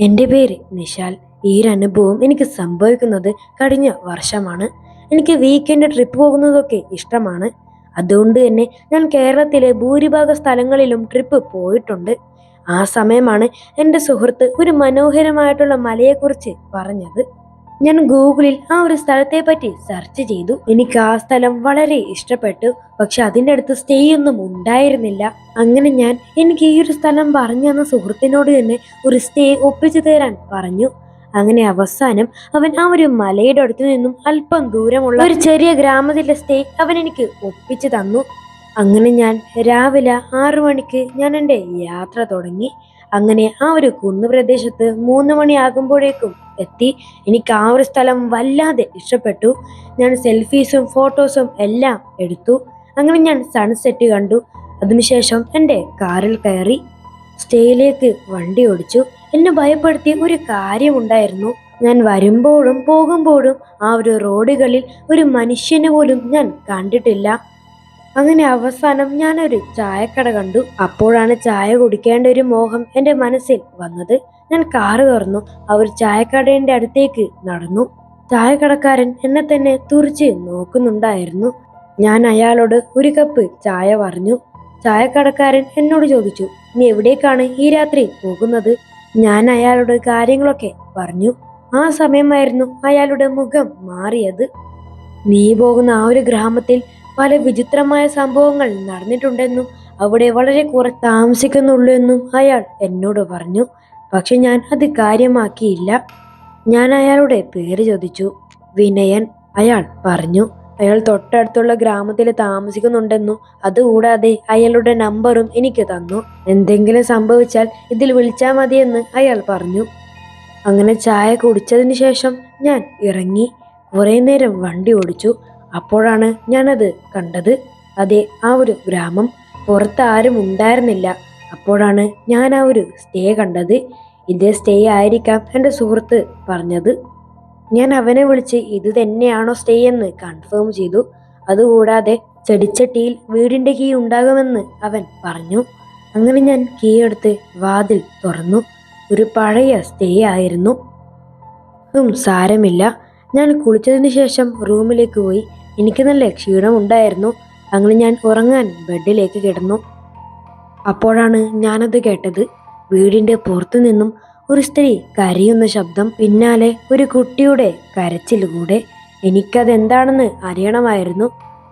എന്റെ പേര് നിഷാൽ ഈ ഒരു അനുഭവം എനിക്ക് സംഭവിക്കുന്നത് കഴിഞ്ഞ വർഷമാണ്. എനിക്ക് വീക്കെൻഡ് ട്രിപ്പ് പോകുന്നതൊക്കെ ഇഷ്ടമാണ്. അതുകൊണ്ട് തന്നെ ഞാൻ കേരളത്തിലെ ഭൂരിഭാഗ സ്ഥലങ്ങളിലും ട്രിപ്പ് പോയിട്ടുണ്ട്. ആ സമയമാണ് എന്റെ സുഹൃത്ത് ഒരു മനോഹരമായിട്ടുള്ള മലയെക്കുറിച്ച് പറഞ്ഞത്. ഞാൻ ഗൂഗിളിൽ ആ ഒരു സ്ഥലത്തെ പറ്റി സെർച്ച് ചെയ്തു. എനിക്ക് ആ സ്ഥലം വളരെ ഇഷ്ടപ്പെട്ടു. പക്ഷെ അതിന്റെ അടുത്ത് സ്റ്റേ ഒന്നും ഉണ്ടായിരുന്നില്ല. അങ്ങനെ ഞാൻ എനിക്ക് ഈ ഒരു സ്ഥലം പറഞ്ഞു തന്ന സുഹൃത്തിനോട് തന്നെ ഒരു സ്റ്റേ ഒപ്പിച്ചു തരാൻ പറഞ്ഞു. അങ്ങനെ അവസാനം അവൻ ആ ഒരു മലയുടെ അടുത്ത് നിന്നും അല്പം ദൂരമുള്ള ഒരു ചെറിയ ഗ്രാമത്തിലെ സ്റ്റേ അവൻ എനിക്ക് ഒപ്പിച്ചു തന്നു. അങ്ങനെ ഞാൻ രാവിലെ ആറു മണിക്ക് ഞാൻ എന്റെ യാത്ര തുടങ്ങി. അങ്ങനെ ആ ഒരു കുന്നുപ്രദേശത്ത് മൂന്ന് മണിയാകുമ്പോഴേക്കും എത്തി. എനിക്ക് ആ ഒരു സ്ഥലം വല്ലാതെ ഇഷ്ടപ്പെട്ടു. ഞാൻ സെൽഫീസും ഫോട്ടോസും എല്ലാം എടുത്തു. അങ്ങനെ ഞാൻ സൺസെറ്റ് കണ്ടു. അതിനുശേഷം എന്റെ കാറിൽ കയറി സ്റ്റേയിലേക്ക് വണ്ടി ഓടിച്ചു. എന്നെ ഭയപ്പെടുത്തിയ ഒരു കാര്യമുണ്ടായിരുന്നു. ഞാൻ വരുമ്പോഴും പോകുമ്പോഴും ആ ഒരു റോഡുകളിൽ ഒരു മനുഷ്യനെ പോലും ഞാൻ കണ്ടിട്ടില്ല. അങ്ങനെ അവസാനം ഞാനൊരു ചായക്കട കണ്ടു. അപ്പോഴാണ് ചായ കുടിക്കേണ്ട ഒരു മോഹം എന്റെ മനസ്സിൽ വന്നത്. ഞാൻ കാറ് തുറന്നു. അവർ ഒരു ചായക്കടയുടെ അടുത്തേക്ക് നടന്നു. ചായക്കടക്കാരൻ എന്നെ തന്നെ തുറിച്ച് നോക്കുന്നുണ്ടായിരുന്നു. ഞാൻ അയാളോട് ഒരു കപ്പ് ചായ പറഞ്ഞു. ചായക്കടക്കാരൻ എന്നോട് ചോദിച്ചു നീ എവിടേക്കാണ് ഈ രാത്രി പോകുന്നത്? ഞാൻ അയാളോട് കാര്യങ്ങളൊക്കെ പറഞ്ഞു. ആ സമയമായിരുന്നു അയാളുടെ മുഖം മാറിയത്. നീ പോകുന്ന ആ ഒരു ഗ്രാമത്തിൽ പല വിചിത്രമായ സംഭവങ്ങൾ നടന്നിട്ടുണ്ടെന്നും അവിടെ വളരെ കുറെ താമസിക്കുന്നുള്ളൂ എന്നും അയാൾ എന്നോട് പറഞ്ഞു. പക്ഷെ ഞാൻ അത് കാര്യമാക്കിയില്ല. ഞാൻ അയാളുടെ പേര് ചോദിച്ചു. വിനയൻ അയാൾ പറഞ്ഞു. അയാൾ തൊട്ടടുത്തുള്ള ഗ്രാമത്തിൽ താമസിക്കുന്നുണ്ടെന്നും അതുകൂടാതെ അയാളുടെ നമ്പറും എനിക്ക് തന്നു. എന്തെങ്കിലും സംഭവിച്ചാൽ ഇതിൽ വിളിച്ചാൽ മതിയെന്ന് അയാൾ പറഞ്ഞു. അങ്ങനെ ചായ കുടിച്ചതിന് ശേഷം ഞാൻ ഇറങ്ങി. കുറേ നേരം വണ്ടി ഓടിച്ചു. അപ്പോഴാണ് ഞാനത് കണ്ടത്. അതെ ആ ഒരു ഗ്രാമം പുറത്ത് ആരും ഉണ്ടായിരുന്നില്ല. അപ്പോഴാണ് ഞാൻ ആ ഒരു സ്റ്റേ കണ്ടത്. ഇതേ സ്റ്റേ ആയിരിക്കാം എന്റെ സുഹൃത്ത് പറഞ്ഞത്. ഞാൻ അവനെ വിളിച്ച് ഇത് തന്നെയാണോ സ്റ്റേ എന്ന് കൺഫേം ചെയ്തു. അതുകൂടാതെ ചെടിച്ചട്ടിയിൽ വീടിന്റെ കീ ഉണ്ടാകുമെന്ന് അവൻ പറഞ്ഞു. അങ്ങനെ ഞാൻ കീ എടുത്ത് വാതിൽ തുറന്നു. ഒരു പഴയ സ്റ്റേ ആയിരുന്നു. സാരമില്ല. ഞാൻ കുളിച്ചതിന് ശേഷം റൂമിലേക്ക് പോയി. എനിക്ക് നല്ല ക്ഷീണമുണ്ടായിരുന്നു. അങ്ങനെ ഞാൻ ഉറങ്ങാൻ ബെഡിലേക്ക് കിടന്നു. അപ്പോഴാണ് ഞാനത് കേട്ടത്. വീടിന്റെ പുറത്തു നിന്നും ഒരു സ്ത്രീ കരയുന്ന ശബ്ദം പിന്നാലെ ഒരു കുട്ടിയുടെ കരച്ചിൽ കൂടെ. എനിക്കതെന്താണെന്ന് അറിയണമായിരുന്നു.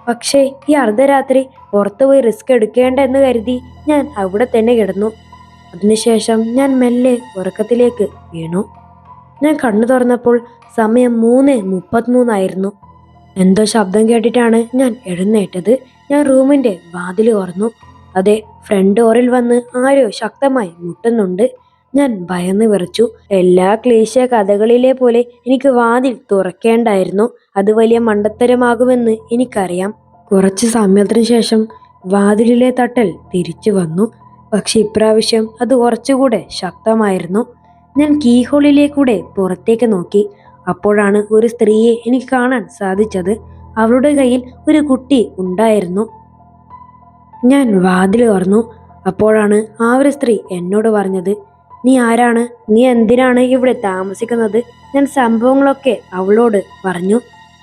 പക്ഷേ ഈ അർദ്ധരാത്രി പുറത്തു പോയി റിസ്ക് എടുക്കേണ്ട എന്ന് കരുതി ഞാൻ അവിടെ തന്നെ കിടന്നു. അതിനുശേഷം ഞാൻ മെല്ലെ ഉറക്കത്തിലേക്ക് വീണു. ഞാൻ കണ്ണു തുറന്നപ്പോൾ സമയം മൂന്ന് മുപ്പത്തിമൂന്നായിരുന്നു. എന്തോ ശബ്ദം കേട്ടിട്ടാണ് ഞാൻ എഴുന്നേറ്റത്. ഞാൻ റൂമിന്റെ വാതിൽ തുറന്നു. അതെ ഫ്രണ്ട് ഡോറിൽ വന്ന് ആരോ ശക്തമായി മുട്ടുന്നുണ്ട്. ഞാൻ ഭയന്ന് വിറച്ചു. എല്ലാ ക്ലേശ കഥകളിലെ പോലെ എനിക്ക് വാതിൽ തുറക്കേണ്ടായിരുന്നു. അത് വലിയ മണ്ടത്തരമാകുമെന്ന് എനിക്കറിയാം. കുറച്ച് സമയത്തിന് ശേഷം വാതിലിലെ തട്ടൽ തിരിച്ചു വന്നു. പക്ഷെ ഇപ്രാവശ്യം അത് കുറച്ചുകൂടെ ശക്തമായിരുന്നു. ഞാൻ കീഹോളിലേക്കൂടെ പുറത്തേക്ക് നോക്കി. അപ്പോഴാണ് ഒരു സ്ത്രീയെ എനിക്ക് കാണാൻ സാധിച്ചത്. അവളുടെ കയ്യിൽ ഒരു കുട്ടി ഉണ്ടായിരുന്നു. ഞാൻ വാതിൽ തുറന്നു. അപ്പോഴാണ് ആ ഒരു സ്ത്രീ എന്നോട് പറഞ്ഞത് നീ ആരാണ്? നീ എന്തിനാണ് ഇവിടെ താമസിക്കുന്നത്? ഞാൻ സംഭവങ്ങളൊക്കെ അവളോട് പറഞ്ഞു.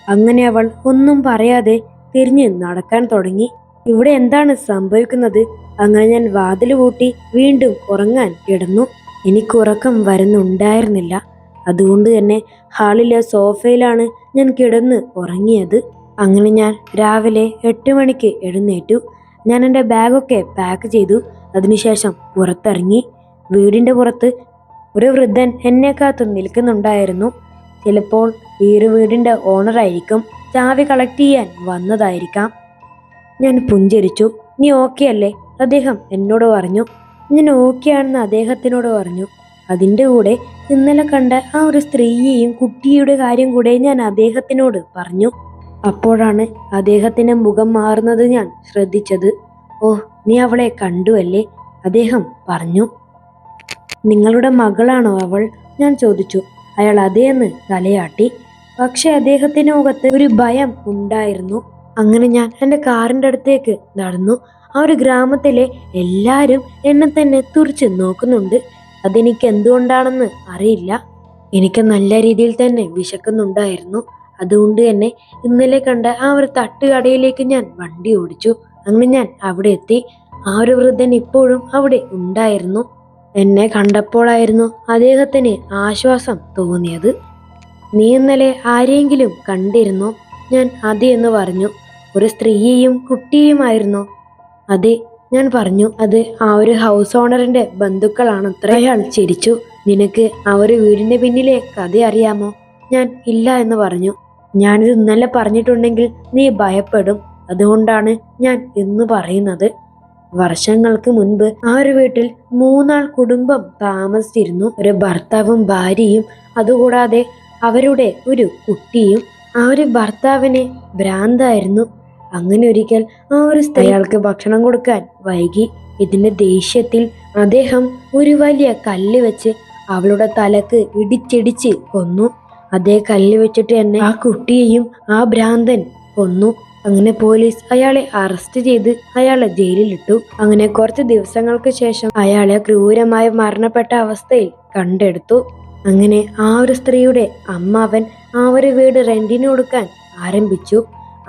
അങ്ങനെ അവൾ ഒന്നും പറയാതെ തിരിഞ്ഞ് നടക്കാൻ തുടങ്ങി. ഇവിടെ എന്താണ് സംഭവിക്കുന്നത്? അങ്ങനെ ഞാൻ വാതിൽ പൂട്ടി വീണ്ടും ഉറങ്ങാൻ കിടന്നു. എനിക്ക് ഉറക്കം വരുന്നുണ്ടായിരുന്നില്ല. അതുകൊണ്ട് തന്നെ ഹാളിലെ സോഫയിലാണ് ഞാൻ കിടന്ന് ഉറങ്ങിയത്. അങ്ങനെ ഞാൻ രാവിലെ എട്ട് മണിക്ക് എഴുന്നേറ്റു. ഞാൻ എന്റെ ബാഗൊക്കെ പാക്ക് ചെയ്തു. അതിനുശേഷം പുറത്തിറങ്ങി. വീടിന്റെ പുറത്ത് ഒരു വൃദ്ധൻ എന്നെ കാത്തു നിൽക്കുന്നുണ്ടായിരുന്നു. ചിലപ്പോൾ ഈ ഒരു വീടിന്റെ ഓണറായിരിക്കും ചാവി കളക്ട് ചെയ്യാൻ വന്നതായിരിക്കാം. ഞാൻ പുഞ്ചിരിച്ചു. നീ ഓക്കെ അല്ലേ? അദ്ദേഹം എന്നോട് പറഞ്ഞു. ഞാൻ ഓക്കെയാണെന്ന് അദ്ദേഹത്തിനോട് പറഞ്ഞു. അതിന്റെ കൂടെ ഇന്നലെ കണ്ട ആ ഒരു സ്ത്രീയെയും കുട്ടിയുടെ കാര്യം കൂടെ ഞാൻ അദ്ദേഹത്തിനോട് പറഞ്ഞു. അപ്പോഴാണ് അദ്ദേഹത്തിന്റെ മുഖം മാറുന്നത് ഞാൻ ശ്രദ്ധിച്ചത്. ഓ നീ അവളെ കണ്ടു അല്ലേ? അദ്ദേഹം പറഞ്ഞു. നിങ്ങളുടെ മകളാണോ അവൾ? ഞാൻ ചോദിച്ചു. അയാൾ അതേന്ന് തലയാട്ടി. പക്ഷെ അദ്ദേഹത്തിന് മുഖത്ത് ഒരു ഭയം ഉണ്ടായിരുന്നു. അങ്ങനെ ഞാൻ എന്റെ കാറിന്റെ അടുത്തേക്ക് നടന്നു. ആ ഒരു ഗ്രാമത്തിലെ എല്ലാവരും എന്നെ തന്നെ തുറിച്ച് നോക്കുന്നുണ്ട്. അതെനിക്ക് എന്തുകൊണ്ടാണെന്ന് അറിയില്ല. എനിക്ക് നല്ല രീതിയിൽ തന്നെ വിശക്കുന്നുണ്ടായിരുന്നു. അതുകൊണ്ട് തന്നെ ഇന്നലെ കണ്ട ആ ഒരു തട്ടുകടയിലേക്ക് ഞാൻ വണ്ടി ഓടിച്ചു. അങ്ങനെ ഞാൻ അവിടെ എത്തി. ആ ഒരു വൃദ്ധൻ ഇപ്പോഴും അവിടെ ഉണ്ടായിരുന്നു. എന്നെ കണ്ടപ്പോഴായിരുന്നു അദ്ദേഹത്തിന് ആശ്വാസം തോന്നിയത്. നീ ഇന്നലെ ആരെങ്കിലും കണ്ടിരുന്നു? ഞാൻ അതെ എന്ന് പറഞ്ഞു. ഒരു സ്ത്രീയെയും കുട്ടിയെയുമായിരുന്നു. അതെ ഞാൻ പറഞ്ഞു അത് ആ ഒരു ഹൗസ് ഓണറിന്റെ ബന്ധുക്കളാണ്. അത്ര അയാൾ ചിരിച്ചു. നിനക്ക് ആ ഒരു വീടിന്റെ പിന്നിലെ കഥ അറിയാമോ? ഞാൻ ഇല്ല എന്ന് പറഞ്ഞു. ഞാനിത് ഇന്നലെ പറഞ്ഞിട്ടുണ്ടെങ്കിൽ നീ ഭയപ്പെടും. അതുകൊണ്ടാണ് ഞാൻ ഇന്ന് പറയുന്നത്. വർഷങ്ങൾക്ക് മുൻപ് ആ ഒരു വീട്ടിൽ മൂന്നാൾ കുടുംബം താമസിച്ചിരുന്നു. ഒരു ഭർത്താവും ഭാര്യയും അതുകൂടാതെ അവരുടെ ഒരു കുട്ടിയും. ആ ഒരു ഭർത്താവിന് ഭ്രാന്തായിരുന്നു. അങ്ങനെ ഒരിക്കൽ ആ ഒരു അയാൾക്ക് ഭക്ഷണം കൊടുക്കാൻ വൈകി. ഇതിന്റെ ദേഷ്യത്തിൽ അദ്ദേഹം ഒരു വലിയ കല്ല് വെച്ച് അവളുടെ തലക്ക് ഇടിച്ചിടിച്ച് കൊന്നു. അതേ കല്ല് വെച്ചിട്ട് തന്നെ ആ കുട്ടിയെയും ആ ഭ്രാന്തൻ കൊന്നു. അങ്ങനെ പോലീസ് അയാളെ അറസ്റ്റ് ചെയ്ത് അയാളെ ജയിലിലിട്ടു. അങ്ങനെ കുറച്ച് ദിവസങ്ങൾക്ക് ശേഷം അയാളെ ക്രൂരമായി മരണപ്പെട്ട അവസ്ഥയിൽ കണ്ടെടുത്തു. അങ്ങനെ ആ ഒരു സ്ത്രീയുടെ അമ്മാവൻ ആ ഒരു വീട് റെന്റിന് കൊടുക്കാൻ ആരംഭിച്ചു.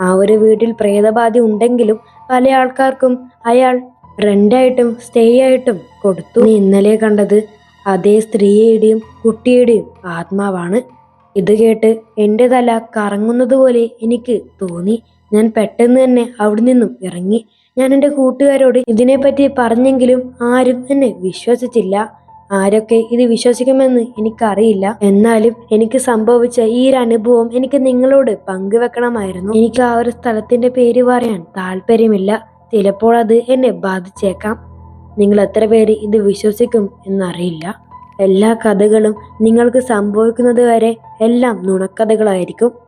ആ ഒരു വീട്ടിൽ പ്രേതബാധ ഉണ്ടെങ്കിലും പല ആൾക്കാർക്കും അയാൾ റെന്റായിട്ടും സ്റ്റേ ആയിട്ടും കൊടുത്തു. ഇന്നലെ കണ്ടത് അതേ സ്ത്രീയുടെയും കുട്ടിയുടെയും ആത്മാവാണ്. ഇത് കേട്ട് എന്റെ തല കറങ്ങുന്നത് പോലെ എനിക്ക് തോന്നി. ഞാൻ പെട്ടെന്ന് തന്നെ അവിടെ നിന്നും ഇറങ്ങി. ഞാൻ എന്റെ കൂട്ടുകാരോട് ഇതിനെപ്പറ്റി പറഞ്ഞെങ്കിലും ആരും എന്നെ വിശ്വസിച്ചില്ല. ആരൊക്കെ ഇത് വിശ്വസിക്കുമെന്ന് എനിക്കറിയില്ല. എന്നാലും എനിക്ക് സംഭവിച്ച ഈ ഒരു അനുഭവം എനിക്ക് നിങ്ങളോട് പങ്കുവെക്കണമായിരുന്നു. എനിക്ക് ആ ഒരു സ്ഥലത്തിന്റെ പേര് പറയാൻ താല്പര്യമില്ല. ചിലപ്പോൾ അത് എന്നെ ബാധിച്ചേക്കാം. നിങ്ങൾ എത്ര പേര് ഇത് വിശ്വസിക്കും എന്നറിയില്ല. എല്ലാ കഥകളും നിങ്ങൾക്ക് സംഭവിക്കുന്നത് വരെ എല്ലാം നുണക്കഥകളായിരിക്കും.